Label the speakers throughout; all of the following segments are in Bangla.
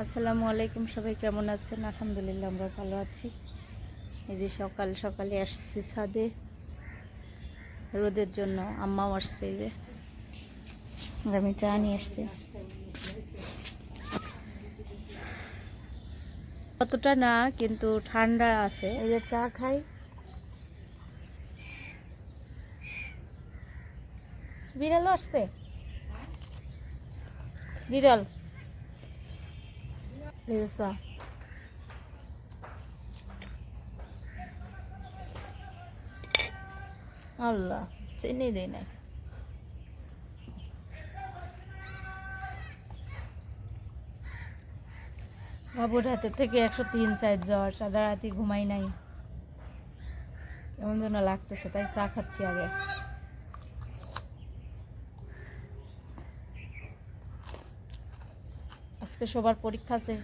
Speaker 1: আসসালামু আলাইকুম সবাই কেমন আছেন আলহামদুলিল্লাহ আমরা ভালো আছি এই যে সকাল সকালে আসছি ছাদে রোদের জন্য আম্মাও আসছে এই যে আমি চা নিয়ে আসছি অতটা না কিন্তু ঠান্ডা আছে এই যে চা খাই বিড়াল আসছে বিড়াল চা আল্লাহ চিনি দিই না বাবুর হাতের থেকে একশো তিন চার জ্বর সারা রাতি ঘুমাই নাই কেমন যেন লাগতেছে তাই চা খাচ্ছি আগে আজকে সবার পরীক্ষা আছে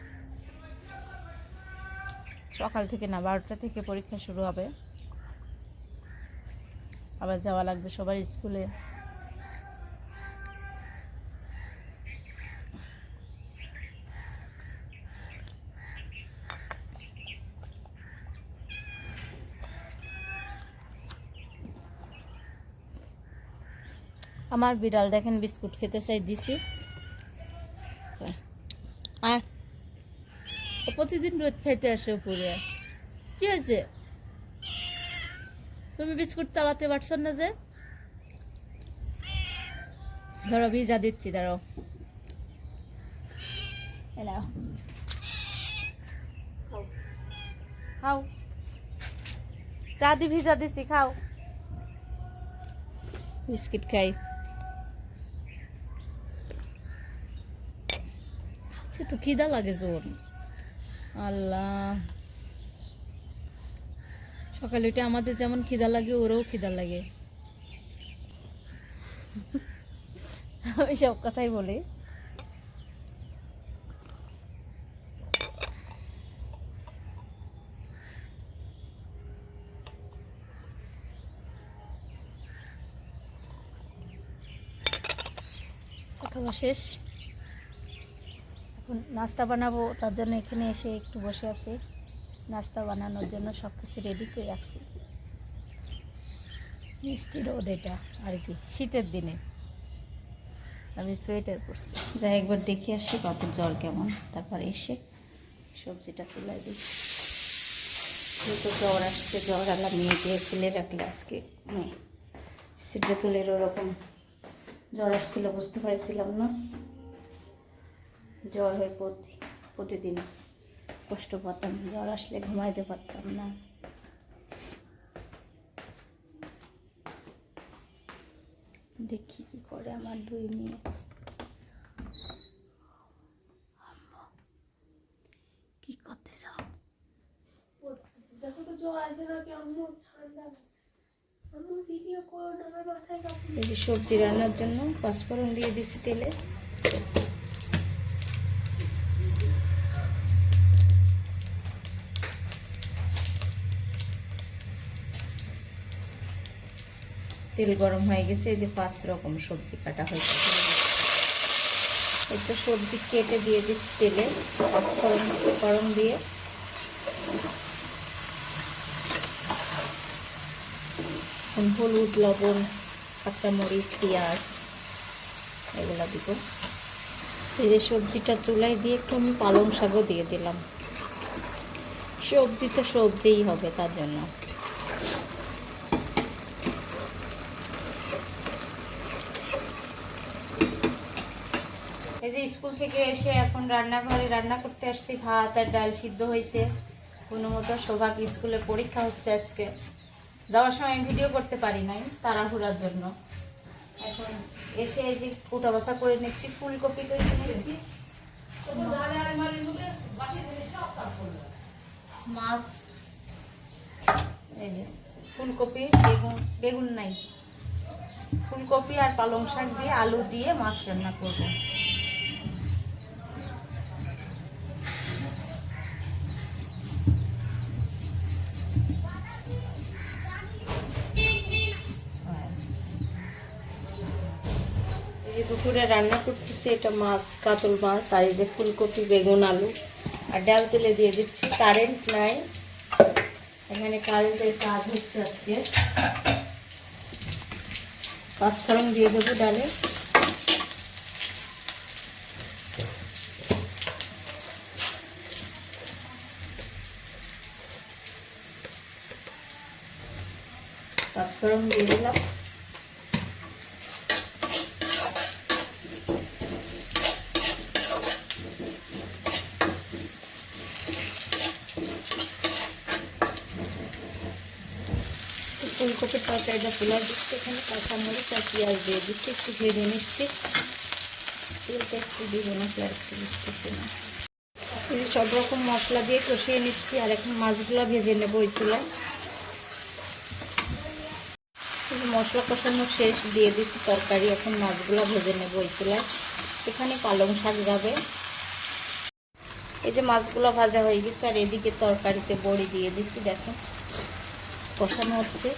Speaker 1: সকাল থেকে না বারোটা থেকে পরীক্ষা শুরু হবে আবার যাওয়া লাগবে সবার স্কুলে আমার বিড়াল দেখেন বিস্কুট খেতে চাই দিছি প্রতিদিন রোদ খাইতে আসে উপরে কি হয়েছে তুমি বিস্কুট চালাতে পারছ না যে ধরো ভিজা দিচ্ছি ধরো খাও চা দি ভিজা দিছি খাও বিস্কিট খাই খাচ্ছে তো খিদা লাগে জোর আল্লাহ সকালে উঠে আমাদের যেমন খিদা লাগে ওরাও খিদা লাগে আমি সব কথাই বলি শেষ নাস্তা বানাবো তার জন্য এখানে এসে একটু বসে আছি নাস্তা বানানোর জন্য সব কিছু রেডি করে রাখছি মিষ্টি রোদ এটা আর কি শীতের দিনে আমি সোয়েটার পরছি যাই একবার দেখে আসি বাবুর জ্বর কেমন তারপর এসে সবজিটা চুলাই দিই তো জ্বর আসছে জ্বর আলা নিয়ে দিয়ে ফেলে রাখলে আজকে সিদ্ধ মানে তুলের ওরকম জ্বর আসছিল বুঝতে পারছিলাম না জ্বর হয়ে প্রতি প্রতিদিন কষ্ট পাতাম জ্বর আসলে ঘুমাইতে পারতাম না দেখি কি করে আমার দুই মেয়ে করতে চাও
Speaker 2: দেখো তো জ্বর আমার
Speaker 1: এই যে সবজি রান্নার জন্য পাঁচফোড়ন দিয়ে দিছি তেলে তেল গরম হয়ে গেছে এই যে পাঁচ রকম সবজি কাটা হয়েছে এই তো সবজি কেটে দিয়ে দিচ্ছি তেলে পাঁচফোড়ন গরম দিয়ে হলুদ লবণ কাঁচামরিচ পেঁয়াজ এগুলো দিব এই সবজিটা চুলাই দিয়ে একটু আমি পালং শাকও দিয়ে দিলাম সবজি তো সবজিই হবে তার জন্য এই যে স্কুল থেকে এসে এখন রান্নাঘরে রান্না করতে আসছি ভাত আর ডাল সিদ্ধ হয়েছে কোনো মতো সৌভাগ স্কুলে পরীক্ষা হচ্ছে আজকে যাওয়ার সময় ভিডিও করতে পারি নাই তাড়াহুড়ার জন্য এখন এসে এই যে কোটা বাসা করে নিচ্ছি ফুলকপি করে নিয়েছি মাছ এই যে ফুলকপি বেগুন বেগুন নাই ফুলকপি আর পালং শাক দিয়ে আলু দিয়ে মাছ রান্না করবো দুপুরে রান্না করতেছি এটা মাছ কাতল মাছ আর এই যে ফুলকপি বেগুন আলু আর ডাল তেলে দিয়ে দিচ্ছি কারেন্ট নাই এখানে কারেন্টের কাজ হচ্ছে আজকে পাঁচফোড়ন দিয়ে দেবো ডালে পাঁচফোড়ন দিয়ে দিলাম ফুলকপির তরকারিটা পোলাও দিচ্ছি এখানে মরিচ আর পেঁয়াজ দিয়ে দিচ্ছি একটু ভেজে নিচ্ছি তেলটা একটু দিব না একটু দিচ্ছি না এই সব রকম মশলা দিয়ে কষিয়ে নিচ্ছি আর এখন মাছগুলো ভেজে নেব ওই চুলায় মশলা কষানো শেষ দিয়ে দিচ্ছি তরকারি এখন মাছগুলো ভেজে নেব ওই চুলায় এখানে পালং শাক যাবে এই যে মাছগুলো ভাজা হয়ে গেছে আর এদিকে তরকারিতে বড়ি দিয়ে দিচ্ছি দেখো কষানো হচ্ছে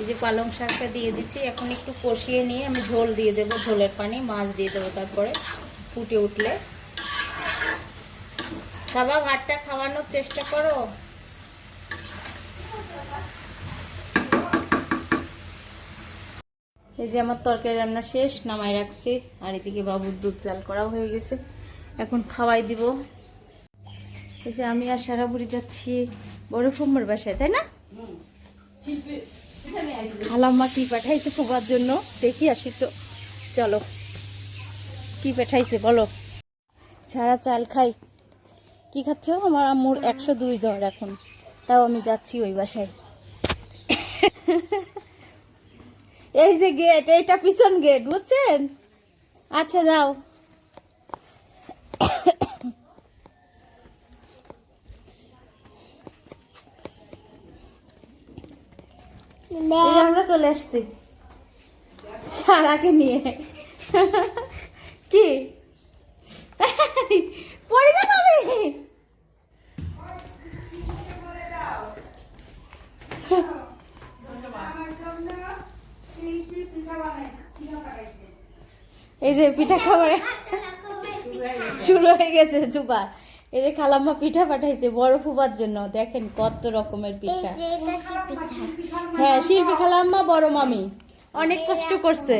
Speaker 1: এই যে পালং শাকটা দিয়ে দিচ্ছি এখন একটু কষিয়ে নিয়ে আমি ঝোল দিয়ে দেবো ঝোলের পানি মাছ দিয়ে দেবো তারপরে ফুটে উঠলে সাবা ভাতটা খাওয়ানোর চেষ্টা করো এই যে আমার তরকারি রান্না শেষ নামাই রাখছি আর এদিকে বাবুর দুধ চাল করাও হয়ে গেছে এখন খাওয়াই দিব এই যে আমি আর সারা বুড়ি যাচ্ছি বড় ফুম্মার বাসায় তাই না খালাম্মা কি পাঠাইছে ফুবার জন্য দেখি আসি তো চলো কি পাঠাইছে বলো ছাড়া চাল খাই কি খাচ্ছ আমার আম্মুর একশো দুই জ্বর এখন তাও আমি যাচ্ছি ওই বাসায় এই যে গেট এইটা পিছন গেট বুঝছেন আচ্ছা যাও আমরা চলে আসছি সারাকে নিয়ে কি পড়ে যাবে এই যে পিঠা খাবারে শুরু হয়ে গেছে জুবা এই যে খালাম্মা পিঠা পাঠাইছে বড় ফুবার জন্য দেখেন কত রকমের পিঠা হ্যাঁ শিল্পী খালাম্মা বড় মামি অনেক কষ্ট করছে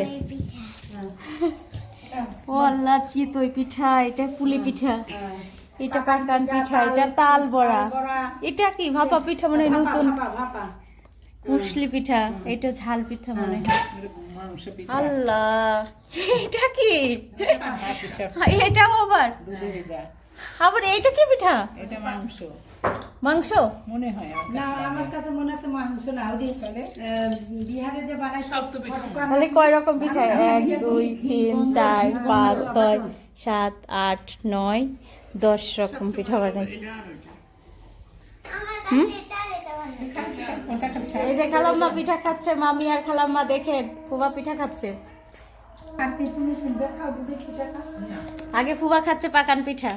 Speaker 1: ও আল্লাহ চিতই পিঠা এটা পুলি পিঠা এটা কাকান পিঠা এটা তাল বড়া এটা কি ভাপা পিঠা মনে হয় নতুন কুশলি পিঠা এটা ঝাল পিঠা মানে আল্লাহ এটা কি হ্যাঁ, এটাও আবার আবার এটা কি পিঠা এটা মাংস মাংস
Speaker 3: মনে হয় না
Speaker 4: আমার কাছে মনে হচ্ছে মাংস না ওদের চলে
Speaker 1: বিহারে যে বানায় সব তো পিঠা তাহলে কয় রকম পিঠা এক দুই তিন চার পাঁচ ছয় সাত আট নয় দশ রকম পিঠা বানাইছে এই যে খালাম্মা পিঠা খাচ্ছে মামি আর খালাম্মা দেখেন খোবা পিঠা খাচ্ছে আগে ফুবা খাচ্ছে পাকান পিঠা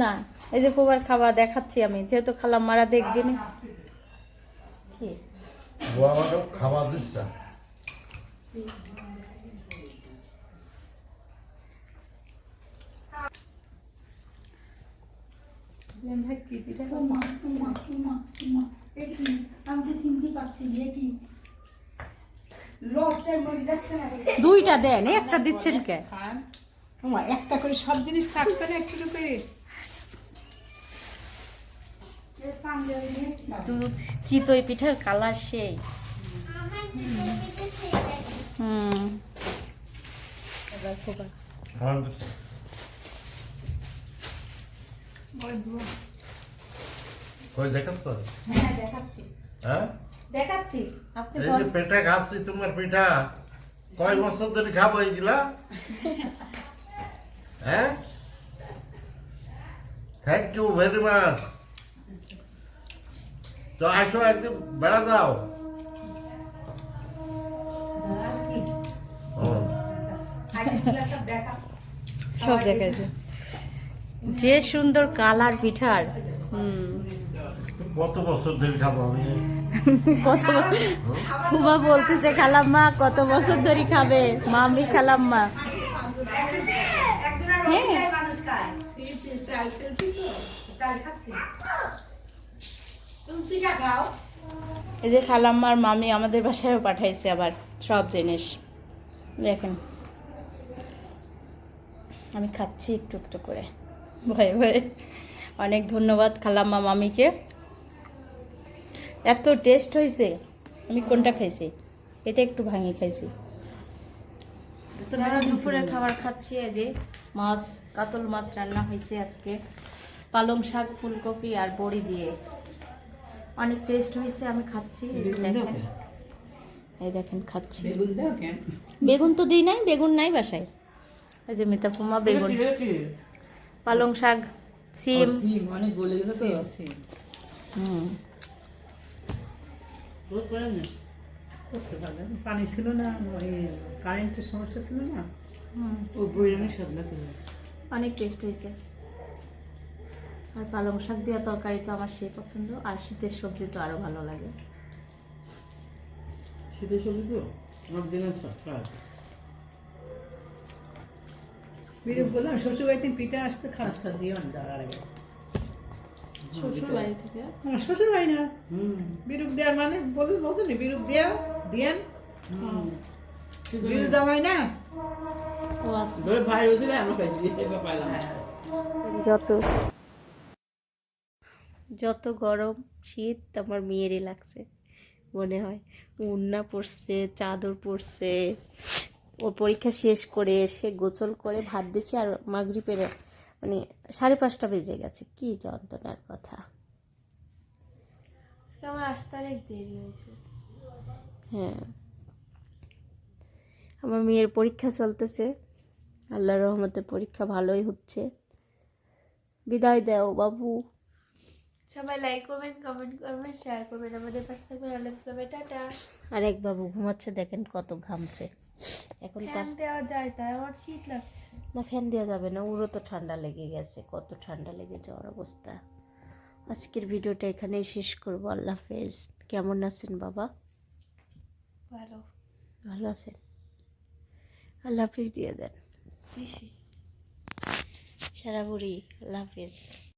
Speaker 1: না এই যে ফুবার খাবার দেখাচ্ছি আমি যেহেতু খালাম মারা দেখবি খাবার দিস দুইটা দেন একটা দিচ্ছেন কে
Speaker 4: একটা করে সব জিনিস থাকতো না একটু করে
Speaker 1: দুধ চিতই পিঠার কালার সেই হুম
Speaker 5: কই দেখাচ্ছ
Speaker 4: হ্যাঁ দেখাচ্ছি হ্যাঁ
Speaker 5: দেখাচ্ছি আপনি এই যে তোমার পিঠা কয় বছর ধরে খাবো এইগুলা হ্যাঁ থ্যাংক ইউ ভেরি মাচ তো আসো একদিন বেড়া দাও
Speaker 1: সব দেখাচ্ছে যে সুন্দর কালার পিঠার
Speaker 5: কত বছর ধরে খাবো আমি
Speaker 1: কত বলতেছে খালাম্মা কত বছর ধরে খাবে মামি খালাম্মা হ্যাঁ। এই যে আর মামি আমাদের বাসায়ও পাঠাইছে আবার সব জিনিস দেখেন আমি খাচ্ছি একটু একটু করে ভয়ে ভয়ে অনেক ধন্যবাদ খালাম মা মামিকে এত টেস্ট হয়েছে আমি কোনটা খাইছি এটা একটু ভাঙে খাইছি দুপুরের খাবার খাচ্ছি যে মাছ কাতল মাছ রান্না হয়েছে আজকে পালং শাক ফুলকপি আর বড়ি দিয়ে অনেক টেস্ট হয়েছে আমি খাচ্ছি এই দেখেন খাচ্ছি বেগুন তো দিই নাই বেগুন নাই বাসায় এই যে মিতা কুমা বেগুন পালং শাক
Speaker 4: সিম সিম অনেক সিম হুম পানি ছিল না সমস্যা ছিল না ছিল
Speaker 1: টেস্ট হয়েছে আর পালং শাক দেওয়া তরকারি তো আমার সে পছন্দ আর শীতের সবজি তো আরও ভালো লাগে
Speaker 4: শীতের সবজি তো বিরূপ বললাম শ্বশুরবাড়িতে পিঠা আসতে খাস টা দিও না যাওয়ার আগে শ্বশুরবাড়ি থেকে আমার হ্যাঁ, না বিরূপ দেওয়ার মানে বলুন বলুন বিরূপ দেওয়া দিয়েন বিরূপ জামাই না
Speaker 3: যত
Speaker 1: যত গরম শীত আমার মেয়েরই লাগছে মনে হয় উন্না পড়ছে চাদর পড়ছে ওর পরীক্ষা শেষ করে এসে গোসল করে ভাত দিচ্ছে আর মাগরি পেরে মানে সাড়ে পাঁচটা বেজে গেছে কি যন্ত্রণার কথা
Speaker 2: আমার আসতে অনেক দেরি হয়েছে
Speaker 1: হ্যাঁ আমার মেয়ের পরীক্ষা চলতেছে আল্লাহ রহমতে পরীক্ষা ভালোই হচ্ছে বিদায় দাও বাবু
Speaker 2: সবাই লাইক করবেন কমেন্ট করবেন শেয়ার করবেন আমাদের পাশে থাকবেন আলেক্স
Speaker 1: টাটা আরেক বাবু ঘুমাচ্ছে দেখেন কত ঘামছে
Speaker 2: এখন ফ্যান দেওয়া যায় তাই আমার শীত
Speaker 1: লাগছে না ফ্যান দেওয়া যাবে না ওরও তো ঠান্ডা লেগে গেছে কত ঠান্ডা লেগে যাওয়ার অবস্থা আজকের ভিডিওটা এখানেই শেষ করবো আল্লাহ হাফেজ কেমন আছেন বাবা ভালো ভালো আছেন আল্লাহ হাফিজ দিয়ে দেন সারা বুড়ি আল্লাহ হাফেজ